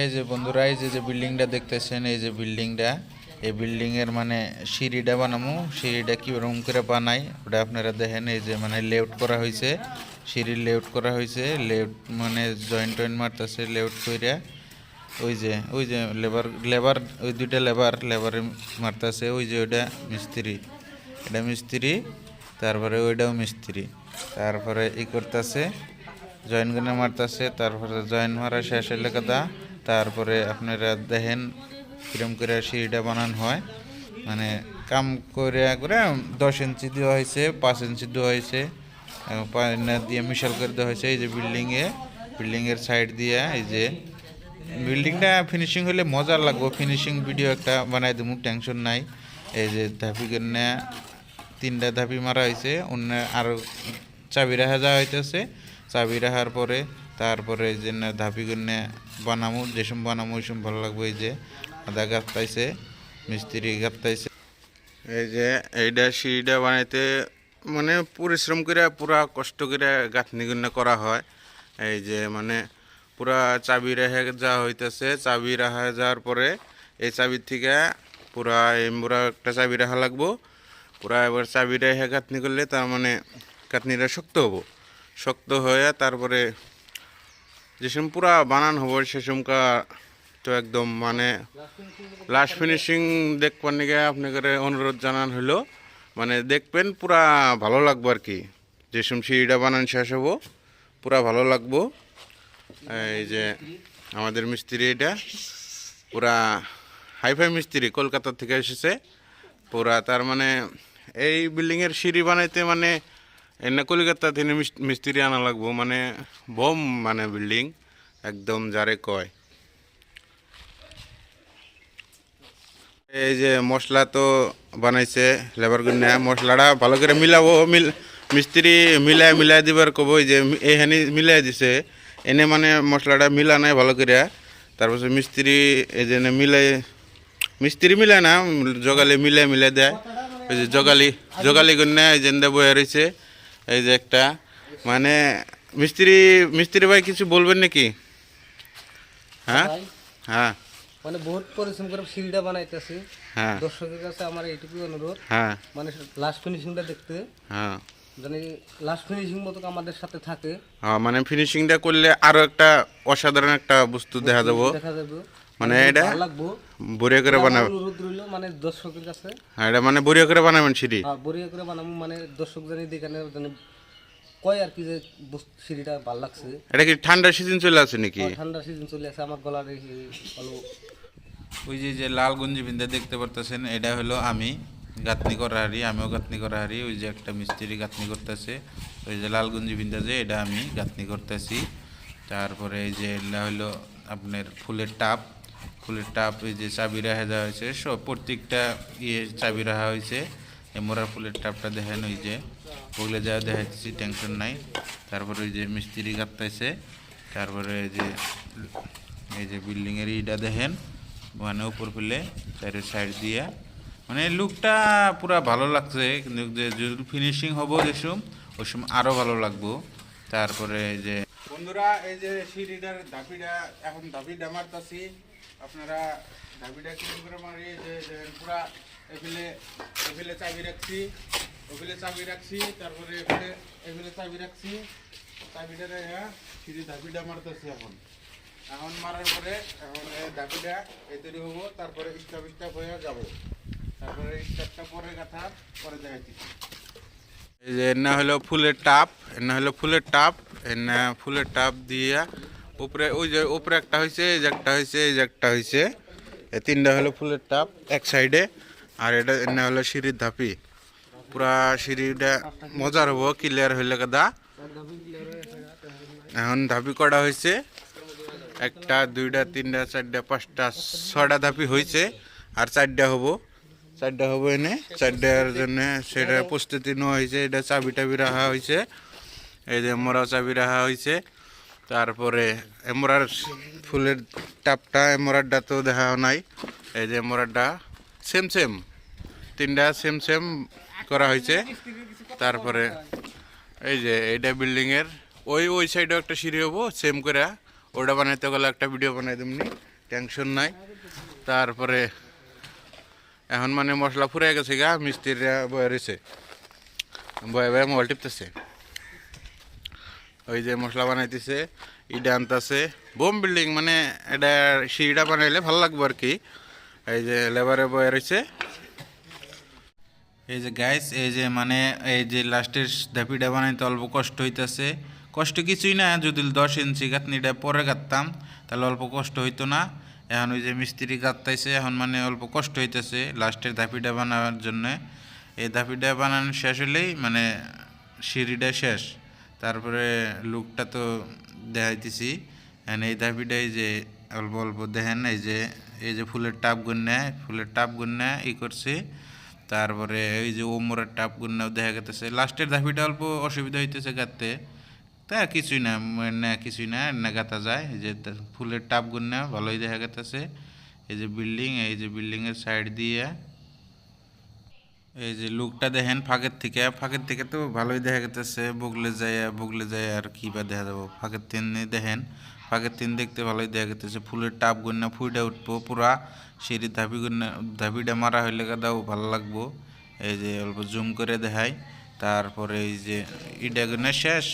এই যে বন্ধুরা, এই যে যে বিল্ডিংটা দেখতেছেন, এই যে বিল্ডিংটা, এই বিল্ডিং এর মানে সিঁড়িটা বানামো। সিঁড়িটা কীরকম করে বানাই, ওটা আপনারা দেখেন, এই যে মানে লেআউট করা হয়েছে সিঁড়ির লেআউট করা হয়েছে লেআউট মানে জয়েন্ট টয়েন্ট মারতেছে লেআউট কইরা। ওই যে ওই যে লেবার লেবার ওই দুইটা লেবার লেবারে মারতেছে, ওই যে ওইটা মিস্ত্রি। এটা মিস্ত্রি, তারপরে ওইটাও মিস্ত্রি। তারপরে ই করতেছে জয়েন গুনে মারতেছে, তারপরে জয়েন মারা শেষ হলে কথা তারপরে আপনারা দেখেন কিরম করে সিঁড়িটা বানানো হয়। মানে কাম করে করে দশ ইঞ্চি দেওয়া হয়েছে, পাঁচ ইঞ্চি দেওয়া হয়েছে দিয়ে মিশাল করে দেওয়া হয়েছে। এই যে বিল্ডিংয়ে বিল্ডিংয়ের সাইড দিয়ে এই যে বিল্ডিংটা ফিনিশিং হলে মজা লাগবো। ফিনিশিং ভিডিও একটা বানাই দেবো টেনশন নাই। এই যে ধাপি করে তিনটা ধাপি মারা হয়েছে, অন্য আরও চাবি রাখা যাওয়া হইতেছে। চাবি রাখার পরে তারপরে যে ধাপি করে বানামু যেসব বানামু ওইসব ভালো লাগবে, এই যে আদা গাপ্তাইছে মিস্ত্রি গাপ্তাইছে এই যে এইটা সিঁড়িটা বানাইতে মানে পরিশ্রম করে পুরা কষ্ট করে গাঁথনি গুন্না করা হয়। এই যে মানে পুরা চাবি রেখে যাওয়া হইতেছে, চাবি রাখা যাওয়ার পরে এই চাবির থেকে পুরা এই পুরা একটা চাবি রাখা লাগবো। পুরা এবার চাবি রেখে গাঁথনি করলে তার মানে গাঁথনিটা শক্ত হব। শক্ত হয়ে তারপরে যেসম পুরা বানান হব সেসমকা তো একদম মানে লাস্ট ফিনিশিং দেখবার নিকে আপনাকে অনুরোধ জানান হলো মানে দেখবেন পুরা ভালো লাগবো আর কি। যেসব সিঁড়িটা বানান শেষ হব, পুরা ভালো লাগবো। এই যে আমাদের মিস্ত্রি এটা, পুরা হাইফাই মিস্ত্রি কলকাতা থেকে এসেছে। পুরা তার মানে এই বিল্ডিংয়ের সিঁড়ি বানাইতে মানে এনে কলকাতা মিস- মিস্ত্রি আনা লাগবো মানে বম মানে বিল্ডিং একদম যারে কয়। এই যে মশলা তো বানাইছে, লেবার গুন্না মশলাটা ভালো করে মিলাবো, মিল মিস্ত্রি মিলাই মিলাই দিবার কব যে এইখানি মিলাই দিছে, এনে মানে মশলাটা মিলা নাই ভালো করে। তারপর মিস্ত্রি এই যে মিলাই, মিস্ত্রি মিলাই না জগালি মিলাই মিলাই দেয়। ওই যে জগালি জগালি গুন্না এই যে বয়ে রয়েছে এই যে একটা মানে মিস্ত্রি মিস্ত্রি ভাই কিছু বলবেন নাকি? হ্যাঁ? হ্যাঁ। মানে বহুত পরিশ্রম করে সিঁড়িটা বানাইতেছি। হ্যাঁ। দর্শকের কাছে আমার এইটুকু অনুরোধ। হ্যাঁ। মানে লাস্ট ফিনিশিংটা দেখতে। হ্যাঁ। জানি লাস্ট ফিনিশিং মতো আমাদের সাথে থাকে। হ্যাঁ মানে ফিনিশিংটা করলে আরও একটা অসাধারণ একটা বস্তু দেখা যাব। দেখা যাবে। মানে এটা ভালো লাগবো। বড়িয়া করে আমার বানাবো। অনুরোধ রইল মানে দর্শকের কাছে। হ্যাঁ এটা মানে বড়িয়া করে বানাবেন সিঁড়ি। হ্যাঁ বড়িয়া করে বানাবো মানে দর্শক জানি দেখানে জানি কয় আর কি যে বস্তু- সিঁড়িটা ভালো লাগছে। এটা কি ঠান্ডার সিজন চলে আসে নাকি? ঠান্ডা সিজন চলে আসে আমার গলার ওই যে যে লাল গঞ্জি বিন্দা দেখতে পারতেছেন এটা হলো আমি গাঁথনি করা হারি আমিও গাঁথনি করা হারি ওই যে একটা মিস্ত্রি গাঁথনি করতেছে। ওই যে লাল গঞ্জি বিন্দা যে এটা আমি গাঁথনি করতেছি। তারপরে এই যে এটা হলো আপনার ফুলের টাপ ফুলের টাপ যে চাবি রাখা দেওয়া হয়েছে, সব প্রত্যেকটা ইয়ে চাবি রাখা হয়েছে। মোরা ফুলের টাপটা দেখেন, ওই যে ওগুলো যা দেখাচ্ছি টেনশন নাই। তারপরে ওই যে মিস্ত্রি গাঁথতেছে তারপরে যে, এই যে বিল্ডিংয়ের ইটা দেখেন মানে উপর ফেলে চারের সাইড দিয়া। মানে লুকটা পুরা ভালো লাগছে, কিন্তু যে ফিনিশিং হব যেসম ওই সময় আরও ভালো লাগবো। তারপরে যে বন্ধুরা, এই যে সিঁড়িটার ধাপিটা এখন ধাপিটা মারতাছি। আপনারা ধাপিটা কীরকম করে মারি? এই যে পুরা এফেলে এফেলে চাবি রাখছি ওফেলে চাবি রাখছি, তারপরে এফেলে এফেলে চাবি রাখছি। চাবিটা রেখা সিঁড়ি ধাপিটা মারতাছি এখন। এখন মারার পরে এখন দাবিটা এই তৈরি হব, তারপরে স্টাপ স্টাপ হয়ে যাব। তারপরে স্টাপটা পরে কথা, পরে দেখাচ্ছি এই যে না হলো ফুলের টাপ না হলো ফুলের টাপ না ফুলের টাপ দিয়ে উপরে, ওই যে উপরে একটা হয়েছে এই যে একটা হয়েছে এই যে একটা হয়েছে এই তিনটা হলো ফুলের টাপ এক সাইডে। আর এটা না হলো সিঁড়ির ধাপি। পুরা সিঁড়িটা মজার হব ক্লিয়ার হইলে কাদা এখন ধাপি করা হয়েছে একটা, দুইটা, তিনটা, চারটা, পাঁচটা, ছয়টা ধাপি হয়েছে আর চারটা হব। চারটা হব এনে, চারটার জন্য সেটা প্রস্তুতি নেওয়া হয়েছে এটা চাবি টাবি রাখা হয়েছে এই যে মোরা চাবি রাখা হয়েছে তারপরে এমরার ফুলের টাপটা, এমরারটা তো দেখা নাই। এই যে এমরারটা সেম সেম তিনটা সেম সেম করা হয়েছে। তারপরে এই যে এইটা বিল্ডিংয়ের ওই ওই সাইডেও একটা সিঁড়ি হব সেম করে। ওটা বানাইতে গেলে একটা ভিডিও বানাই দেবনি টেনশন নাই। তারপরে এখন মানে মশলা ফুরে গেছে গা, মিস্ত্রিরা বয়ে রয়েছে। বয়ে বয়ে মোবাইল টিপতেছে। ওই যে মশলা বানাইতেছে ইটা আনতেছে। বোম বিল্ডিং মানে এটা সিঁড়িটা বানাইলে ভালো লাগবে আর কি। এই যে লেবারে বয়ে রয়েছে এই যে গাইস এই যে মানে এই যে লাস্টের ধাপিটা বানাইতে অল্প কষ্ট হইতেছে। কষ্ট কিছুই না, যদি দশ ইঞ্চি গাঁথনিটা পরে গাঁথতাম, তাহলে অল্প কষ্ট হইতো না। এখন ওই যে মিস্ত্রি গাঁথতাইছে, এখন মানে অল্প কষ্ট হইতেছে লাস্টের ধাপিটা বানানোর জন্য। এই ধাপিটা বানানো শেষ হলেই মানে সিঁড়িটা শেষ। তারপরে লুকটা তো দেখাইতেছি। এই ধাপিটা এই যে অল্প অল্প দেখেন এই যে এই যে ফুলের টাপ গুন্না ফুলের টাপ গুন্না ই করছে। তারপরে এই যে ওমরের টাপ গুন্নাও দেখা গেতেছে। লাস্টের ধাপিটা অল্প অসুবিধা হইতেছে গাঁততে তা কিছুই না না কিছুই না না গাঁথা যায়। যে ফুলের টাপ গুন্না ভালোই দেখা গেতেছে। এই যে বিল্ডিং, এই যে বিল্ডিংয়ের সাইড দিয়ে এই যে লুকটা দেখেন ফাঁকের থেকে ফাঁকের থেকে তো ভালোই দেখা গেতেছে, বগলে যায় বগলে যায় আর কি বা দেখা যাব? ফাঁকের তিন দেখেন, ফাঁকের তিন দেখতে ভালোই দেখা গেতেছে। ফুলের টাপ গন্যা ফুইটা উঠবো পুরা, সিঁড়ির ধাপি গন্যা ধাপিটা মারা হইলে দাও, ভালো লাগবো। এই যে অল্প জুম করে দেখাই, তারপরে এই যে ইটা গন্যা শেষ